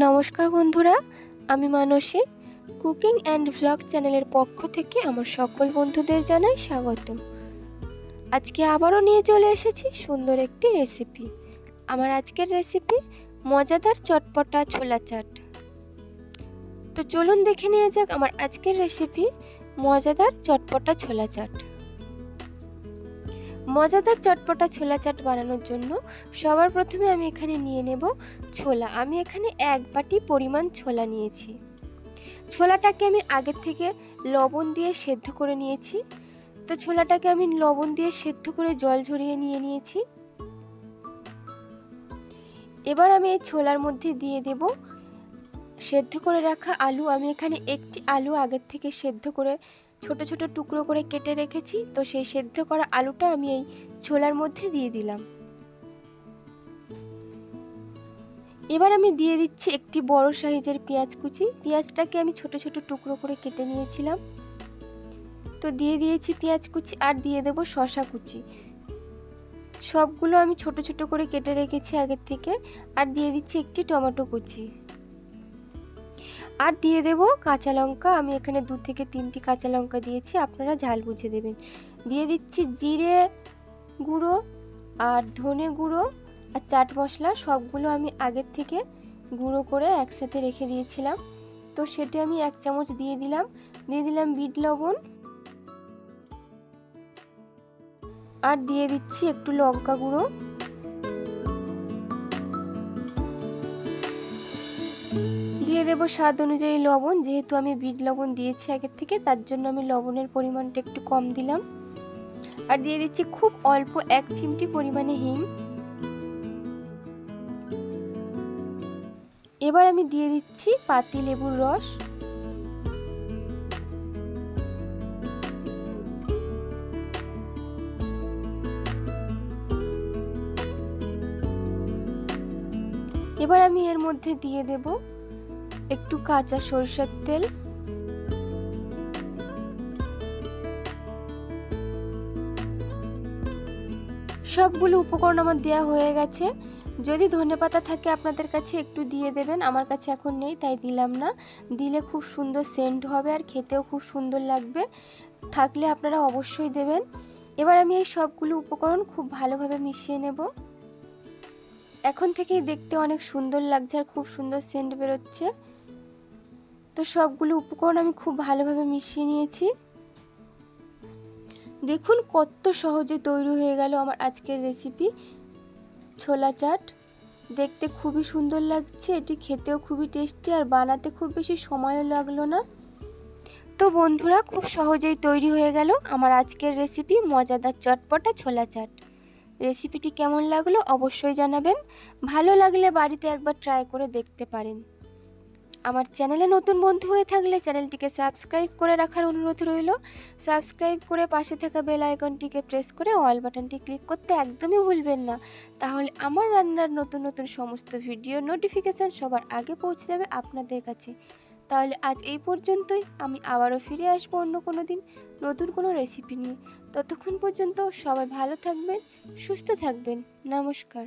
নমস্কার বন্ধুরা, আমি মানসী। কুকিং অ্যান্ড ভ্লগ চ্যানেলের পক্ষ থেকে আমার সকল বন্ধুদের জানাই স্বাগত। আজকে আবারও নিয়ে চলে এসেছি সুন্দর একটি রেসিপি। আমার আজকের রেসিপি মজাদার চটপটা ছোলা চাট। তো চলুন দেখে নেওয়া যাক আমার আজকের রেসিপি মজাদার চটপটা ছোলা চাট। মজাদার চটপটা ছোলা চাট বানানোর জন্য সবার প্রথমে আমি এখানে নিয়ে নেব ছোলা। আমি এখানে এক বাটি পরিমাণ ছোলা নিয়েছি। ছোলাটাকে আমি আগের থেকে লবণ দিয়ে সেদ্ধ করে নিয়েছি। তো ছোলাটাকে আমি লবণ দিয়ে সেদ্ধ করে জল ঝরিয়ে নিয়ে নিয়েছি। এবার আমি এই ছোলার মধ্যে দিয়ে দেব। সেদ্ধ করে রাখা আলু। আমি এখানে একটি আলু আগের থেকে সেদ্ধ করে ছোট ছোট টুকরো করে কেটে রেখেছি, তো সেই সেদ্ধ করা আলুটা আমি এই ছোলার মধ্যে দিয়ে দিলাম। এবার আমি দিয়ে দিচ্ছি একটি বড় সাইজের পেঁয়াজ কুচি। পেঁয়াজটাকে আমি ছোট ছোট টুকরো করে কেটে নিয়েছিলাম। তো দিয়ে দিয়েছি পেঁয়াজ কুচি আর দিয়ে দেব শশা কুচি। সবগুলো আমি ছোট ছোট করে কেটে রেখেছি আগের থেকে। আর দিয়ে দিচ্ছি একটি টমেটো কুচি। আর দিয়ে দেব কাঁচা লঙ্কা। আমি এখানে দু থেকে তিনটি কাঁচা লঙ্কা দিয়েছি, আপনারা ঝাল বুঝে দেবেন। দিয়ে দিচ্ছি জিরে গুঁড়ো আর ধনে গুঁড়ো আর চাট মশলা, সবগুলো আমি আগের থেকে গুঁড়ো করে একসাথে রেখে দিয়েছিলাম। তো সেটা আমি এক চামচ দিয়ে দিলাম। দিয়ে দিলাম বিট লবণ। আর দিয়ে দিচ্ছি একটু লঙ্কা গুঁড়ো। দিয়ে দেবো স্বাদ অনুযায়ী লবণ। যেহেতু আমি বিট লবণ দিয়েছি আগের থেকে, তার জন্য আমি লবণের পরিমাণটা একটু কম দিলাম। আর দিয়ে দিচ্ছি খুব অল্প এক চিমটি পরিমাণে হিং। এবার আমি দিয়ে দিচ্ছি পাতি লেবুর রস। এবার আমি এর মধ্যে দিয়ে দেব একটু কাঁচা সরষের তেল। সবগুলো উপকরণ আমার দেওয়া হয়ে গেছে। যদি ধনেপাতা থাকে আপনাদের কাছে একটু দিয়ে দেবেন, আমার কাছে এখন নেই, তাই দিলাম না। দিলে খুব সুন্দর সেন্ট হবে আর খেতেও খুব সুন্দর লাগবে। থাকলে আপনারা অবশ্যই দেবেন। এবার আমি এই সবগুলো উপকরণ খুব ভালোভাবে মিশিয়ে নেব। এখন থেকেই দেখতে অনেক সুন্দর লাগছে আর খুব সুন্দর সেন্ট বেরোচ্ছে। তো সবগুলো উপকরণ আমি খুব ভালোভাবে মিশিয়ে নিয়েছি। দেখুন কত সহজে তৈরি হয়ে গেল আমার আজকের রেসিপি ছোলা চাট, দেখতে খুবই সুন্দর লাগছে, এটি খেতেও খুবই টেস্টি আর বানাতে খুব বেশি সময়ও লাগল না। তো বন্ধুরা, খুব সহজেই তৈরি হয়ে গেল আমার আজকের রেসিপি মজাদার চটপটা ছোলা চাট। রেসিপিটি কেমন লাগল অবশ্যই জানাবেন, ভালো লাগলে বাড়িতে একবার ট্রাই করে দেখতে পারেন। আমার চ্যানেলে নতুন বন্ধু হয়ে থাকলে চ্যানেলটিকে সাবস্ক্রাইব করে রাখার অনুরোধ রইল। সাবস্ক্রাইব করে পাশে থাকা বেল আইকনটিকে প্রেস করে অল বাটনটি ক্লিক করতে একদমই ভুলবেন না। তাহলে আমার রান্নার নতুন নতুন সমস্ত ভিডিও নোটিফিকেশান সবার আগে পৌঁছে যাবে আপনাদের কাছে। তাহলে আজ এই পর্যন্তই। আমি আবারও ফিরে আসব অন্য কোনো দিন নতুন কোনো রেসিপি নিয়ে। ততক্ষণ পর্যন্ত সবাই ভালো থাকবেন, সুস্থ থাকবেন। নমস্কার।